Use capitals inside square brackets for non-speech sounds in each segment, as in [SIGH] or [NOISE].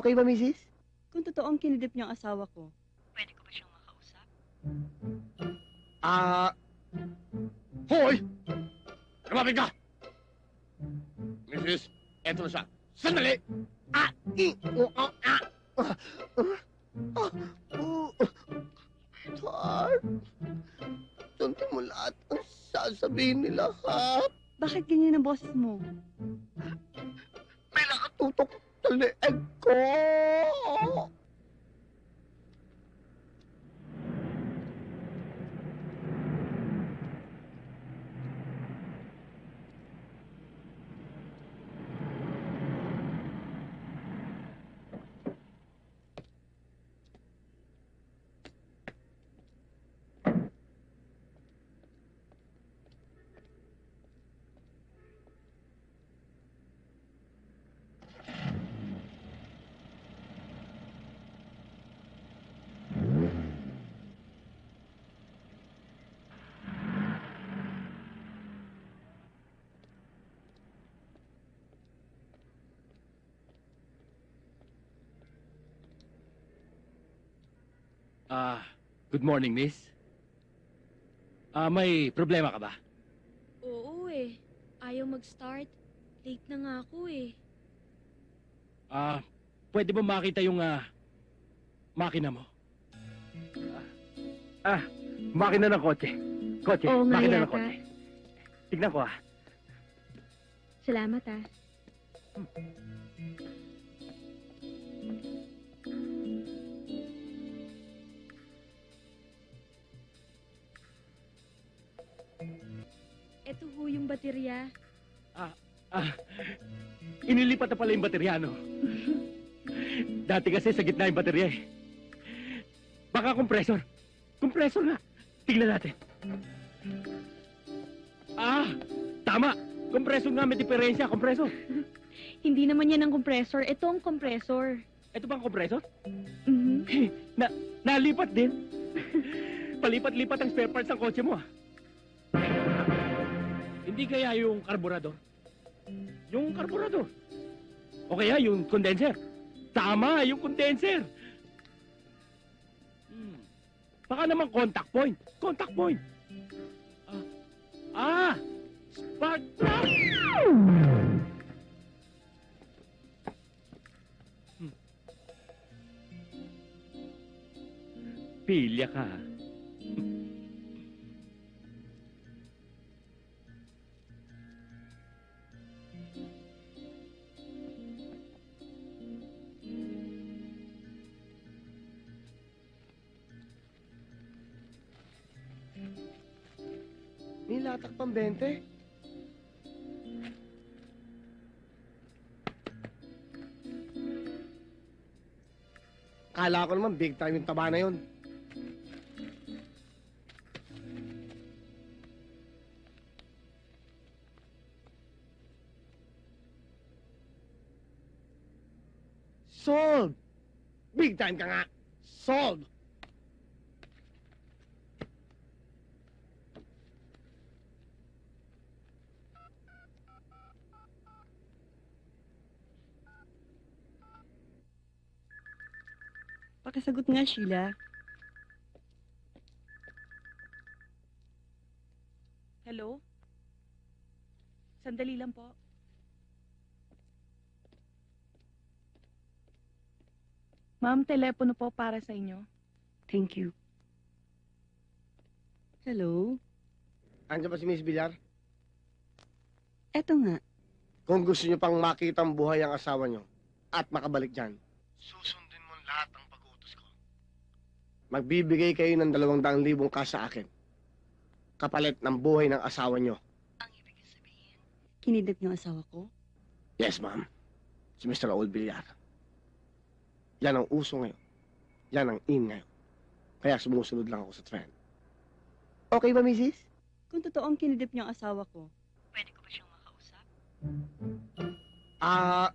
Okay ba, misis? Kung totoong kinidip niyo ang asawa ko, pwede ko ba siyang makausap? Ah... hoy! Lumapit ka! Mrs. Eto na siya. Sandali! Ah! I! Oh, ah! Ah! Ah! Ah! Oh! Sweetheart! Sundin mo lahat ang sasabihin nila, ha? Bakit ganyan ang boses mo? May nakatutok sa Ah, good morning, miss. Ah, may problema ka ba? Oo eh. Ayaw mag-start. Late na nga ako eh. Ah, pwede ba makita yung ah, makina mo? Ah, makina ng kotse. Kotse, Oo nga makina ng yata. kotse. Tignan ko ah. Salamat ah. Ito ho yung baterya. Ah, inilipat na pala yung baterya, no? Dati kasi sa gitna yung baterya eh. Baka kompresor. Kompresor nga. Tignan natin. Ah, tama. Kompresor nga may diferensya, kompresor. [LAUGHS] Hindi naman yan ang compressor. Ito ang compressor. Ito bang kompresor? Mhm. [LAUGHS] Nalipat din. Palipat-lipat ang spare parts ng kotse mo, ah. Hindi kaya yung karburador? Yung karburador. O kaya yung condenser. Tama, yung condenser. Hmm. Baka naman contact point. Contact point. Ah, ah spark plug. Hmm. Pilya ka. Nilatak pang 20. Kala ko naman big time yung taba na yun. Sold! Big time ka nga! Sold! Pakisagot nga, Sheila. Hello? Sandali lang po. Ma'am, telepono po para sa inyo. Thank you. Hello? Andiyan ba si Miss Villar? Eto nga. Kung gusto niyo pang makita ang buhay ang asawa niyo at makabalik dyan, susundin mo lahat ng pag-utos ko. Magbibigay kayo ng dalawang daang libong ka sa akin. Kapalit ng buhay ng asawa niyo. Ang ibig sabihin? Kinidip niyo ang asawa ko? Yes, ma'am. Si Mr. Raul Villar. Yan ang uso ngayon. Yan ang in ngayon. Kaya sumusunod lang ako sa trend. Okay ba, Mrs.? Kung totoong kinidip niyo ang asawa ko, pwede ko ba siyang makausap? Ah...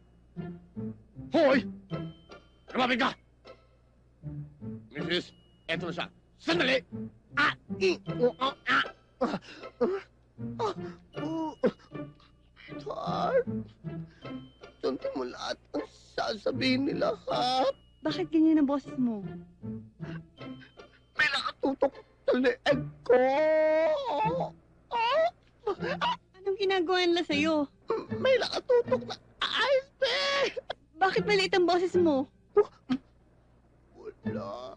hoy! Lumapit ka! Mrs. Eto na siya. Sandali! Ah! I! Oh! Ah! Ah! Ah! Ah! Oh! Sweetheart! Mo lahat ang sasabihin nila, ha? Bakit ganyan ang boses mo? May nakatutok sa leeg ko. Ah, Anong ginagawa nila sa'yo? may nakatutok na ice pick. Bakit maliit ang boses mo? Wala.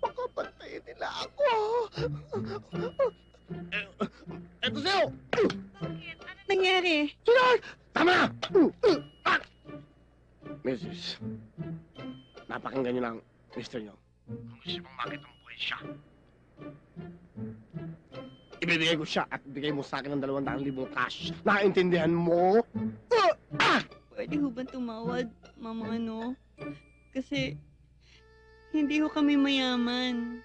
Baka pantayin nila ako. Eto sa'yo! Nangyari? Sunod! Tama na! Ah! Mrs. Napakinggan niyo lang, mister niyo. Kung gusto mong makita ang buhay siya. Ibibigay ko siya at bigay mo sa akin ng dalawang daang libong cash. Nakaintindihan mo? Ah! Pwede ho ba tumawad, mama ano? Kasi, hindi ho kami mayaman.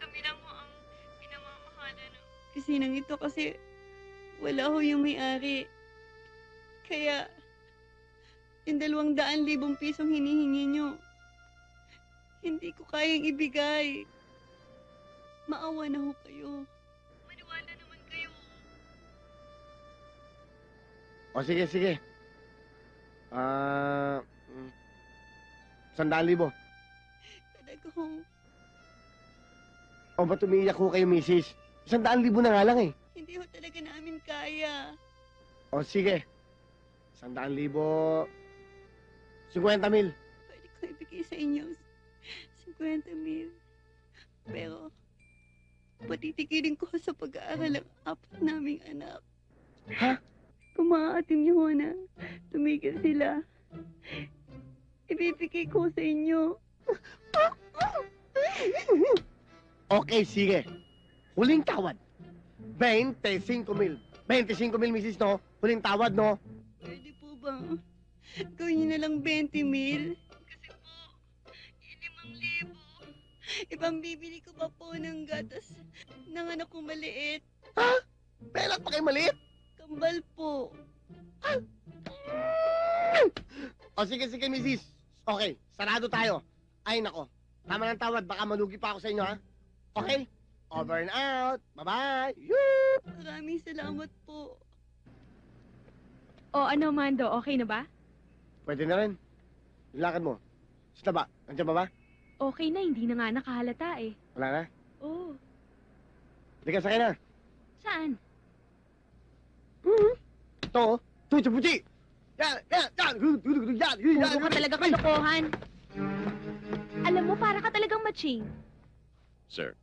Kami lang ho ang pinamamahala ng kasinang ito kasi wala ho yung may-ari. Kaya, yung dalawang daan libong pisong hinihingi nyo, hindi ko kayang ibigay. Maawa na ho kayo. Maniwala naman kayo. O sige, sige. Ah... mm, sandaan libo. Ho. O ba't umiiyak ko kayo, misis? Sandaan libo na nga lang eh. Hindi ho talaga namin kaya. O sige. Sandaan libo. 50 mil. Pwede ko ibigay sa inyo 50 mil. Pero, patitigilin ko sa pag-aaral ang apat naming anak. Ha? Kung maaatim niyo ho na tumigil sila, ibibigay ko sa inyo. Okay, sige. Huling tawad. 25 mil. 25 mil, misis, no? Huling tawad, no? Pwede po ba? Gawin niyo na lang 20 mil? Kasi po, yung limang libo. Ibang bibili ko pa po ng gatas ng anak kong maliit. Pelak pa kayo maliit. Kambal po. O sige, sige, misis. Okay, sarado tayo. Ay, nako. Tama ng tawad, baka malugi pa ako sa inyo, ha? Okay? Over and out. Bye-bye. Yoo! Maraming salamat po. O ano, Mando, okay na ba? Pwede na rin. Yung lakad mo. Sita ba? Nandiyan ba ba? Okay na, hindi na nga nakahalata eh. Wala na? Oo. Hindi ka sakay na. Saan? Ito, oh. Tuchi, puchi! Yan, yan, yan! Yan, hu, yan! Puro ka talaga kalokohan. Alam mo, para ka talagang matching. Sir,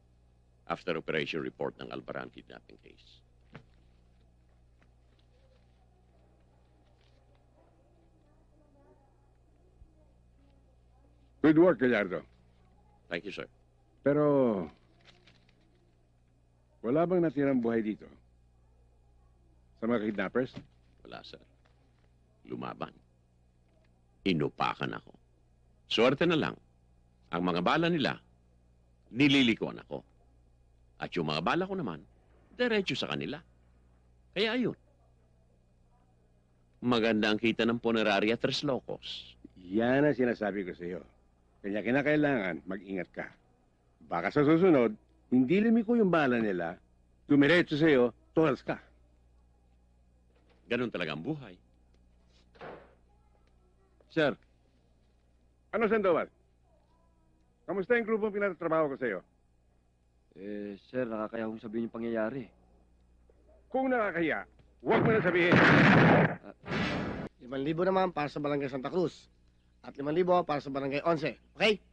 after operation report ng Albaran kidnapping case. Good work, Gallardo. Thank you, sir. Pero, wala bang natirang buhay dito? Sa mga kidnappers? Wala, sir. Lumaban. Inupakan ako. Swerte na lang. Ang mga bala nila, nililikuan ako. At yung mga bala ko naman, diretso sa kanila. Kaya ayun. Maganda ang kita ng Puneraria Tres Locos. Yan ang sinasabi ko sa iyo. Kanya kinakailangan, mag-ingat ka. Baka sa susunod, hindi lumiko yung bala nila, dumiretso sa iyo, tuwas ka. Ganun talaga ang buhay. Sir. Ano, Sandoval? Kamusta yung grupong pinatatrabaho ko sa iyo? Eh, sir, nakakaya kong sabihin yung pangyayari. Kung nakakahiya, huwag mo na sabihin. 5,000 naman para sa Barangay Santa Cruz. At 5,000 para sa Barangay 11. Okay?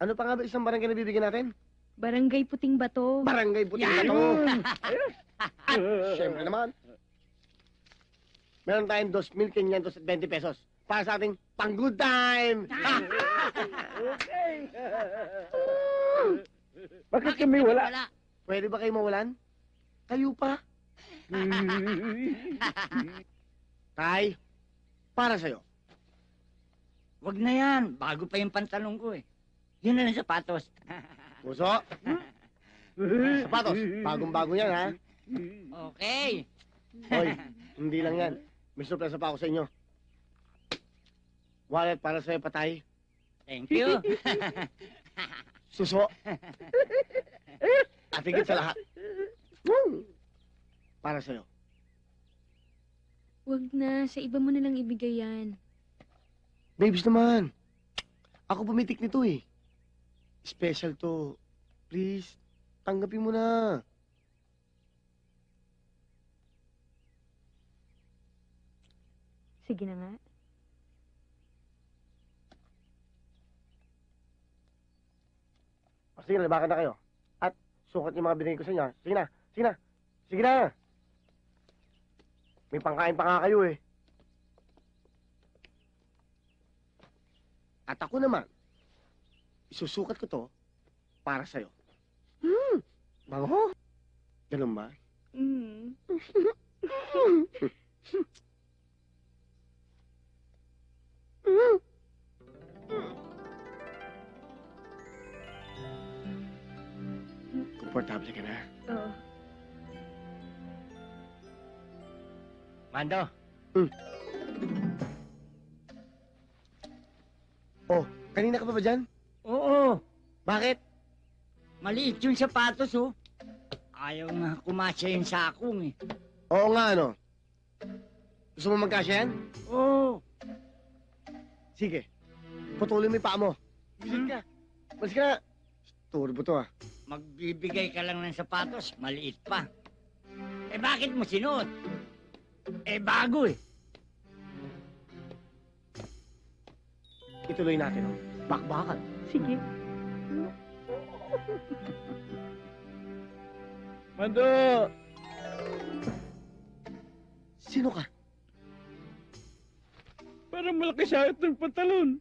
Ano pa nga ba isang barangay na bibigyan natin? Barangay Puting Bato. Barangay Puting Bato. [LAUGHS] At, syempre naman. Meron tayong 2,520 pesos para sa ating pang good time. [LAUGHS] Bakit kami wala? Pwede ba kayo mawalan? Kayo pa? [LAUGHS] Tay, para sa'yo. Wag na yan. Bago pa yung pantalong ko eh. Yun na lang sapatos. [LAUGHS] Puso? Sapatos. Bagong-bago yan, ha? Okay. Hoy, hindi lang yan. May surpresa pa ako sa inyo. Wallet para sa'yo, patay. Thank you. [LAUGHS] Suso. At higit sa lahat. Woo! Para sa'yo. Wag na, sa iba mo na lang ibigay yan. Babes naman. Ako pumitik nito eh. Special to. Please, tanggapin mo na. Sige na nga. O, sige na, labakan na kayo. At sukat yung mga binigay ko sa inyo. ha? Sige na, sige na. Sige na. May pangkain pa nga kayo eh. At ako naman, isusukat ko to para sa'yo. Hmm, bango. Ganun ba? Mm. [LAUGHS] Mando, Kanina ka pa ba dyan? oo, Bakit? maliit yung sapatos oh. Ayaw nga kumasya yung sakong eh. Oo nga, ano? Gusto mo magkasya yan? Oo, Sige. Putulin mo yung paa mo. Bisit ka. Malis ka na. Turbo to ah. magbibigay ka lang ng sapatos, maliit pa. Eh bakit mo sinuot? Eh bago eh. Ituloy natin, oh. Bakbakan. Sige. Mando! Sino ka? Parang malaki siya ng pantalon.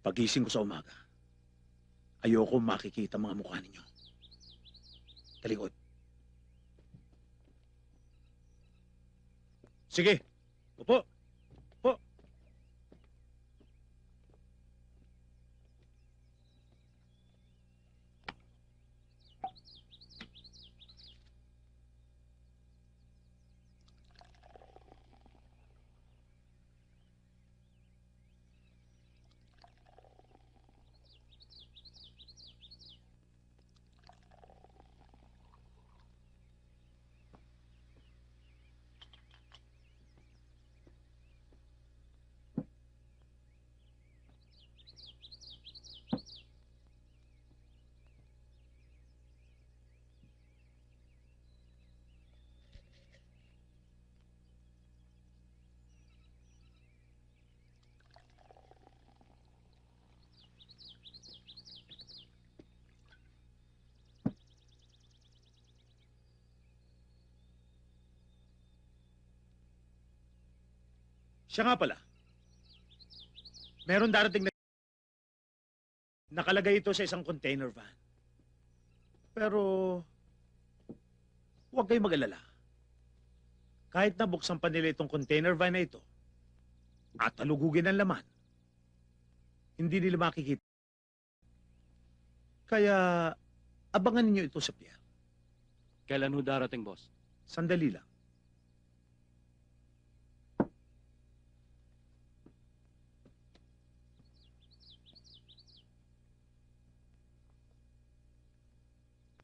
Pagising ko sa umaga, ayoko makikita mga mukha ninyo. Talikod. Sige, upo. Siya nga pala. Meron darating na... Nakalagay ito sa isang container van. Pero... Huwag kayong mag-alala. Kahit na buksan pa nila itong container van na ito, at talugugin ang laman, hindi nila makikita. Kaya, abangan ninyo ito sa pier. Kailan ho darating, boss? Sandali lang.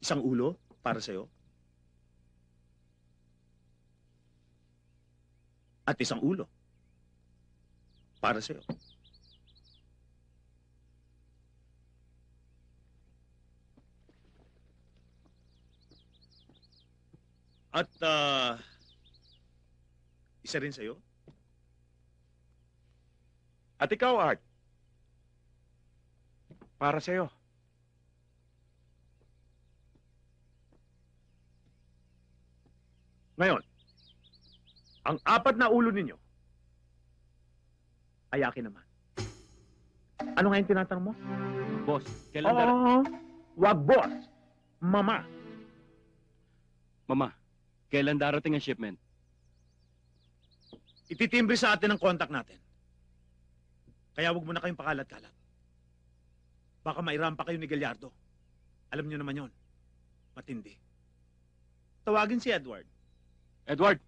Isang ulo para sa'yo. At isang ulo para sa'yo. At ah, isa rin sa'yo. At ikaw, Art. Para sa'yo. Ngayon, ang apat na ulo ninyo ay akin naman. Ano nga yung tinatanong mo? Boss, kailan darating? Oo, wag boss. Mama. Mama, kailan darating ang shipment? Ititimbre sa atin ang contact natin. Kaya wag mo na kayong pakalat-kalat. Baka mairampa kayo ni Gallardo. Alam niyo naman yon. Matindi. Tawagin si Edward. Edward!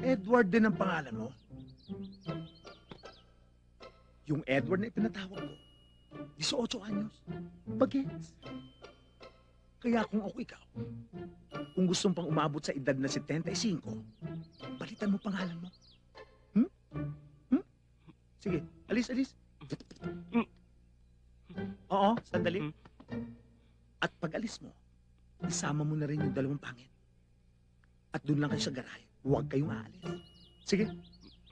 Edward din ang pangalan mo? Yung Edward na itinatawag ko, 18 anyos. Bagets. Kaya kung ako ikaw, kung gusto pang umabot sa edad na 75, palitan mo pangalan mo. Sige, mm. alis, alis. Mm. Oo, mm. sandali. At pag alis mo, isama mo na rin yung dalawang pangit. At doon lang kayo sa garahe. Huwag kayong aalis. Sige,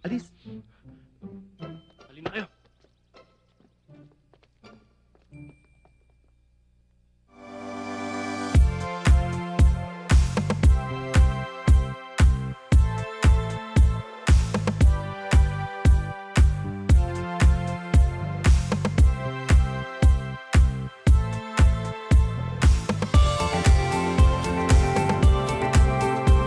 alis. Alin na kayo.